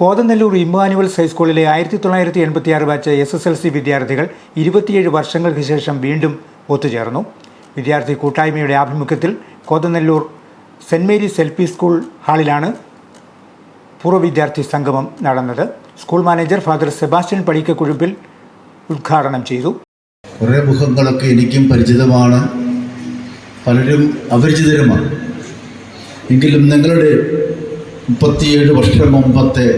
Kothanallur Emmanuel ഹൈസ്കൂളിലെ ആയിരത്തി തൊള്ളായിരത്തി എൺപത്തി ആറ് batch S S L C വിദ്യാർത്ഥികൾ ഇരുപത്തിയേഴ് വർഷങ്ങൾക്ക് ശേഷം വീണ്ടും ഒത്തുചേർന്നു. വിദ്യാർത്ഥി കൂട്ടായ്മയുടെ ആഭിമുഖ്യത്തിൽ Kothanallur saint Mary's L P school ഹാളിലാണ് പൂർവ വിദ്യാർത്ഥി സംഗമം നടന്നത്. School manager father Sebastian Padikkakuzhuppil ഉദ്ഘാടനം ചെയ്തു. കുറേ മുഖങ്ങളൊക്കെ എനിക്കും പരിചിതമാണ്. പലരും അപരിചിതരുമാണ്. എങ്കിലും നിങ്ങളുടെ മുപ്പത്തിയേഴ് വർഷം മുമ്പത്തെ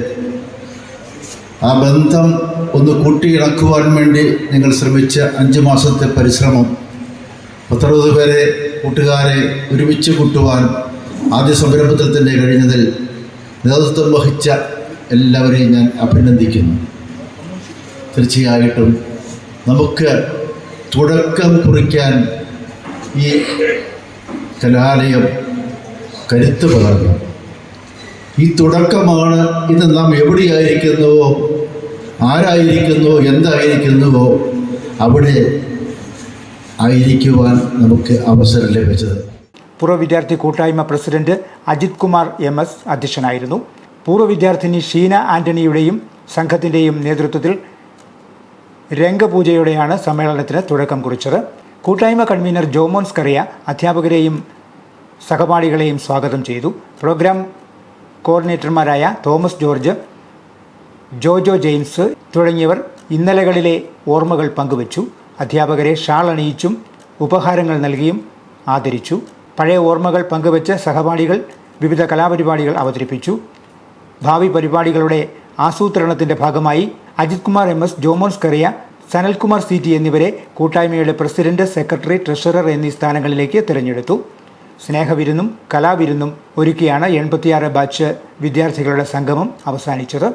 ആ ബന്ധം ഒന്ന് കൂട്ടിയിണക്കുവാൻ വേണ്ടി നിങ്ങൾ ശ്രമിച്ച അഞ്ച് മാസത്തെ പരിശ്രമം പത്തറുപത് പേരെ കൂട്ടുകാരെ ഒരുമിച്ച് കൂട്ടുവാൻ ആദ്യ സംരംഭത്തിൽ തന്നെ കഴിഞ്ഞതിൽ നേതൃത്വം വഹിച്ച എല്ലാവരെയും ഞാൻ അഭിനന്ദിക്കുന്നു. തീർച്ചയായിട്ടും നമുക്ക് തുടക്കം കുറിക്കാൻ ഈ കലാലയം കരുത്ത് പകർന്നു. ഈ തുടക്കമാണ് ഇന്ന് നാം എവിടെയായിരിക്കുന്നുവോ? ആരായിരിക്കുന്നുവോ? എന്തായിരിക്കുന്നുവോ? അവിടെ ആയിരിക്കുവാൻ നമുക്ക് അവസരം ലഭിച്ചത്. പൂർവ വിദ്യാർത്ഥി കൂട്ടായ്മ president Ajith Kumar M S അധ്യക്ഷനായിരുന്നു. പൂർവ വിദ്യാർത്ഥിനി ഷീന ആന്റണിയുടെയും സംഘത്തിന്റെയും നേതൃത്വത്തിൽ രംഗപൂജയോടെയാണ് സമ്മേളനത്തിന് തുടക്കം കുറിച്ചത്. കൂട്ടായ്മ കൺവീനർ ജോമോൻസ് കറിയ അധ്യാപകരെയും സഹപാഠികളെയും സ്വാഗതം ചെയ്തു. പ്രോഗ്രാം കോർഡിനേറ്റർമാരായ തോമസ് ജോർജ് ജോജോ ജെയിംസ് തുടങ്ങിയവർ ഇന്നലകളിലെ ഓർമ്മകൾ പങ്കുവച്ചു. അധ്യാപകരെ ഷാൾ അണിയിച്ചും ഉപഹാരങ്ങൾ നൽകിയും ആദരിച്ചു. പഴയ ഓർമ്മകൾ പങ്കുവച്ച് സഹപാഠികൾ വിവിധ കലാപരിപാടികൾ അവതരിപ്പിച്ചു. ഭാവി പരിപാടികളുടെ ആസൂത്രണത്തിന്റെ ഭാഗമായി Ajith Kumar M S Jomons Kuria Sanalkumar C T എന്നിവരെ കൂട്ടായ്മയുടെ പ്രസിഡന്റ് സെക്രട്ടറി ട്രഷറർ എന്നീ സ്ഥാനങ്ങളിലേക്ക് തിരഞ്ഞെടുത്തു. സ്നേഹവിരുന്നും കലാവിരുന്നും ഒരുക്കിയാണ് എൺപത്തിയാറ് ബാച്ച് വിദ്യാർത്ഥികളുടെ സംഗമം അവസാനിച്ചത്.